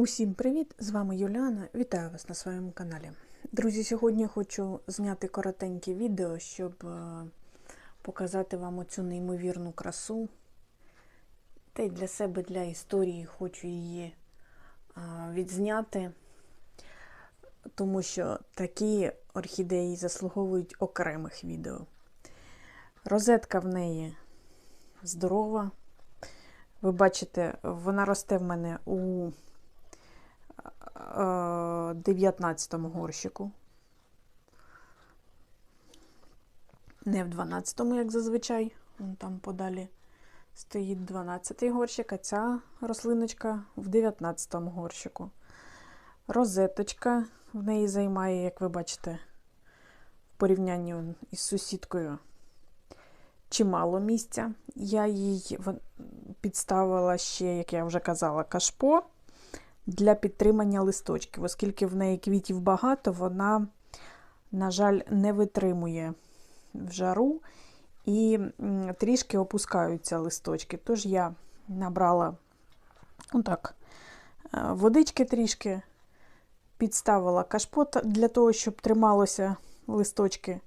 Усім привіт! З вами Юліана. Вітаю вас на своєму каналі. Друзі, сьогодні хочу зняти коротеньке відео, щоб е, показати вам оцю неймовірну красу. Та й для себе, для історії хочу її е, відзняти, тому що такі орхідеї заслуговують окремих відео. Розетка в неї здорова. Ви бачите, вона росте в мене у 19-му горщику. Не в 12-му, як зазвичай. Вон там подалі стоїть 12-й горщик, а ця рослиночка в 19-му горщику. Розеточка в неї займає, як ви бачите, в порівнянні із сусідкою чимало місця. Я їй підставила ще, як я вже казала, кашпо для підтримання листочків. Оскільки в неї квітів багато, вона, на жаль, не витримує в жару і трішки опускаються листочки. Тож я набрала отак, е, водички трішки, підставила кашпот для того, щоб трималося листочки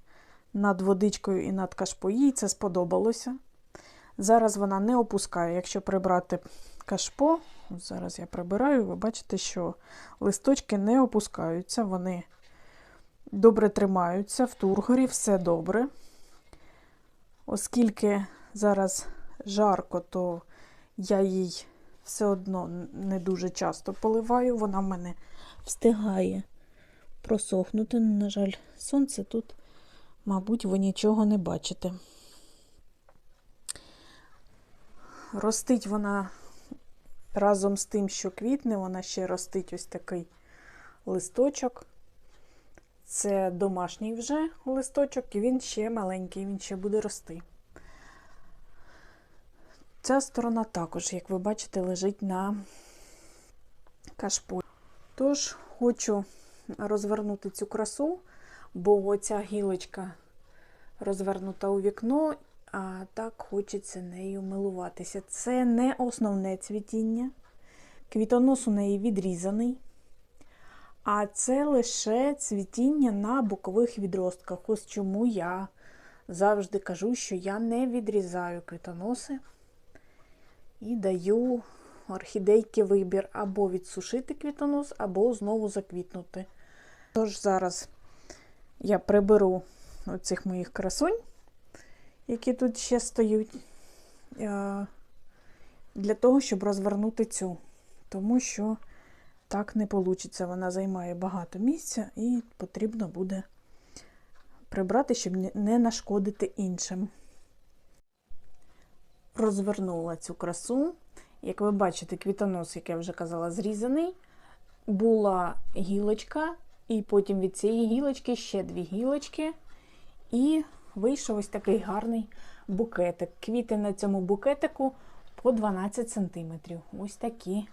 над водичкою і над кашпо. Їй це сподобалося. Зараз вона не опускає, якщо прибрати кашпо, зараз я прибираю, ви бачите, що листочки не опускаються, вони добре тримаються, в тургорі все добре. Оскільки зараз жарко, то я їй все одно не дуже часто поливаю, вона в мене встигає просохнути. На жаль, сонце тут, мабуть, ви нічого не бачите. Ростить вона разом з тим, що квітне, вона ще ростить ось такий листочок. Це домашній вже листочок, і він ще маленький, він ще буде рости. Ця сторона також, як ви бачите, лежить на кашпо. Тож, хочу розвернути цю красу, бо оця гілочка розвернута у вікно, а так хочеться нею милуватися. Це не основне цвітіння. Квітонос у неї відрізаний. А це лише цвітіння на бокових відростках. Ось чому я завжди кажу, що я не відрізаю квітоноси і даю орхідейки вибір або відсушити квітонос, або знову заквітнути. Тож зараз я приберу оцих моїх красунь які тут ще стоять, е, для того, щоб розвернути цю. Тому що так не вийде. Вона займає багато місця і потрібно буде прибрати, щоб не нашкодити іншим. Розвернула цю красу. Як ви бачите, квітонос, як я вже казала, зрізаний. Була гілочка, і потім від цієї гілочки ще дві гілочки. І вийшов ось такий гарний букетик. Квіти на цьому букетику по 12 см. Ось такі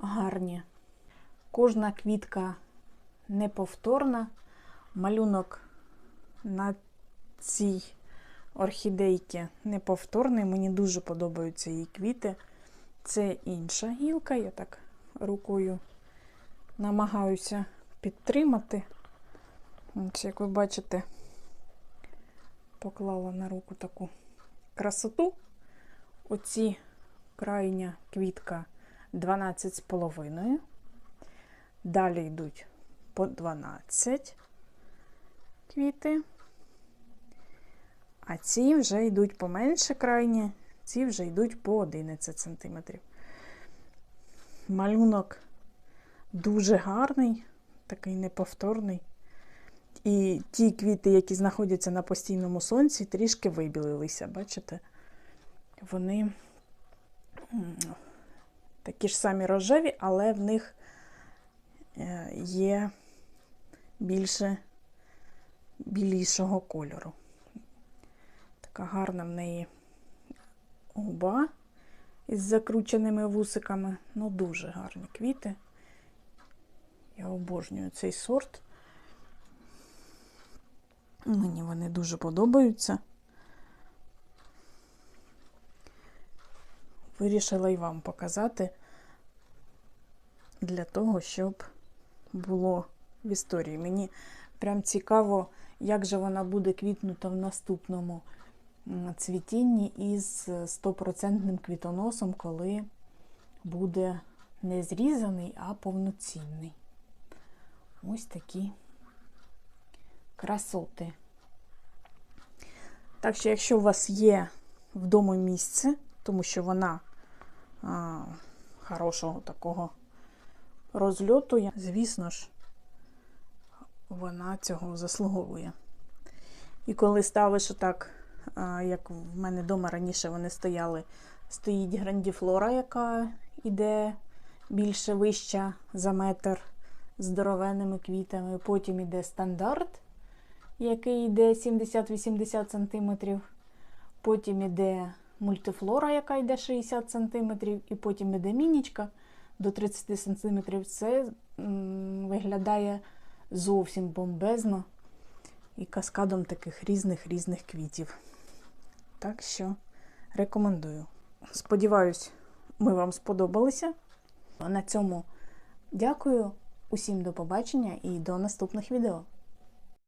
гарні. Кожна квітка неповторна. Малюнок на цій орхідейці неповторний. Мені дуже подобаються її квіти. Це інша гілка, я так рукою намагаюся підтримати. Ось, як ви бачите, поклала на руку таку красоту. Оці крайня квітка 12,5. Далі йдуть по 12 квіти. А ці вже йдуть поменше крайні, ці вже йдуть по 11 см. Малюнок дуже гарний, такий неповторний. І ті квіти, які знаходяться на постійному сонці, трішки вибілилися, бачите? Вони такі ж самі рожеві, але в них е, є більше білішого кольору. Така гарна в неї губа із закрученими вусиками. Ну, дуже гарні квіти. Я обожнюю цей сорт. Мені вони дуже подобаються. Вирішила і вам показати для того, щоб було в історії. Мені прям цікаво, як же вона буде квітнута в наступному цвітінні із стопроцентним квітоносом, коли буде не зрізаний, а повноцінний. Ось такі красоти. Так що, якщо у вас є вдома місце, тому що вона а, хорошого такого розльоту, звісно ж, вона цього заслуговує. І коли ставиш отак, а, як в мене вдома раніше вони стояли, стоїть грандіфлора, яка йде більше вища за метр здоровенними квітами. Потім йде стандарт, який йде 70-80 см. Потім йде мультифлора, яка йде 60 см, і потім йде мінічка до 30 см. Це м, виглядає зовсім бомбезно і каскадом таких різних різних квітів. Так що рекомендую. Сподіваюсь, ми вам сподобалися. На цьому дякую. Усім до побачення і до наступних відео.